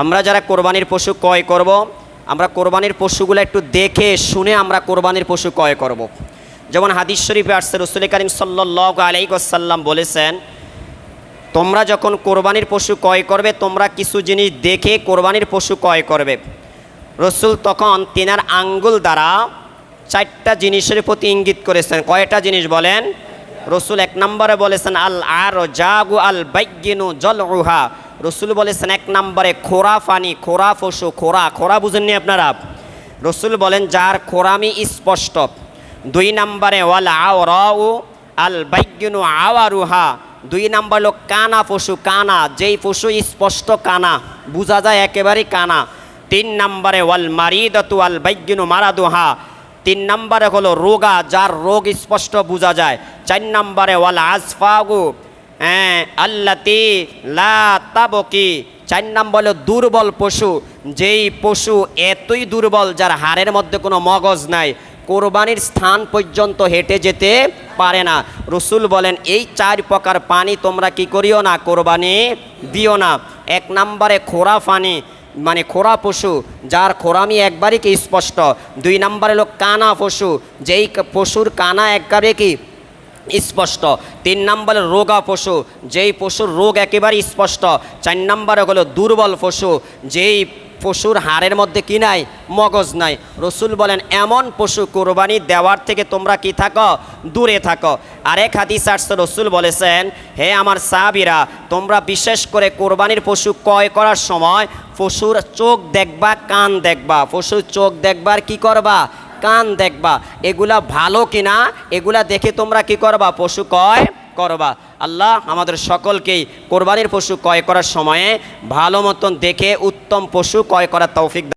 আমরা যারা কোরবানির পশু ক্রয় করব, আমরা কোরবানির পশুগুলো একটু দেখে শুনে আমরা কোরবানির পশু ক্রয় করব। যেমন হাদিস শরীফে আসছে, রসুল করিম সাল্লাহ আলাইসাল্লাম বলেছেন, তোমরা যখন কোরবানির পশু ক্রয় করবে, তোমরা কিছু জিনিস দেখে কোরবানির পশু ক্রয় করবে। রসুল তখন তিনার আঙ্গুল দ্বারা চারটা জিনিসের প্রতি ইঙ্গিত করেছেন। কয়টা জিনিস বলেন? রসুল এক নম্বরে বলেছেন, আল আর জাগু আল বাইগিনু জল রুহা রসুল বলেছেন, এক নম্বরে খোরা ফানি, খোরা পশু খোরা খোরা বুঝেননি আপনারা? রসুল বলেন, যার খোরামি স্পষ্ট। দুই নম্বরে, ওয়াল আও আল বাইগিনু আওয়ারুহা। দুই নাম্বার হলো কানা পশু কানা। যেই পশু স্পষ্ট কানা, বোঝা যায় একেবারেই কানা। তিন নম্বরে, ওয়াল মারিদতু আল বাইগিনু মারাদুহা। তিন নম্বরে হলো রোগা, যার রোগ স্পষ্ট বোঝা যায়। চার নম্বরে, ওয়াল আসফাগু হ্যাঁ আল্লাতি লা চার নম্বর দুর্বল পশু, যেই পশু এতই দুর্বল যার হাড়ের মধ্যে কোনো মগজ নাই, কোরবানির স্থান পর্যন্ত হেঁটে যেতে পারে না। রসুল বলেন, এই চার প্রকার পানি তোমরা কি করিও না? কোরবানি দিও না। এক নম্বরে খোরা পানি মানে খোরা পশু, যার খোরামি একবারই কি স্পষ্ট? দুই নম্বরে হলো কানা পশু, যেই পশুর কানা একবারে কি স্পষ্ট? তিন নম্বরে রোগা পশু, যেই পশুর রোগ একেবারে স্পষ্ট? চার নম্বরে হলো দুর্বল পশু, যেই পশুর হাড়ের মধ্যে কি নাই? মগজ নাই। রসুল বলেন, এমন পশু কোরবানি দেওয়ার থেকে তোমরা কি থাকো? দূরে থাকো। আরেক হাদিস আসছে, রসুল বলেছেন, হে আমার সাহাবিরা, তোমরা বিশেষ করে কোরবানির পশু ক্রয় করার সময় পশুর চোখ দেখবা, কান দেখবা। পশুর চোখ দেখবার কি করবা? কান দেখবা। এগুলা ভালো কিনা? এগুলা দেখে তোমরা কি করবা? পশু ক্রয় করবা। আল্লাহ আমাদের সকলকেই কোরবানির পশু ক্রয় করার সময়ে ভালো মতন দেখে উত্তম পশু ক্রয় করার তৌফিক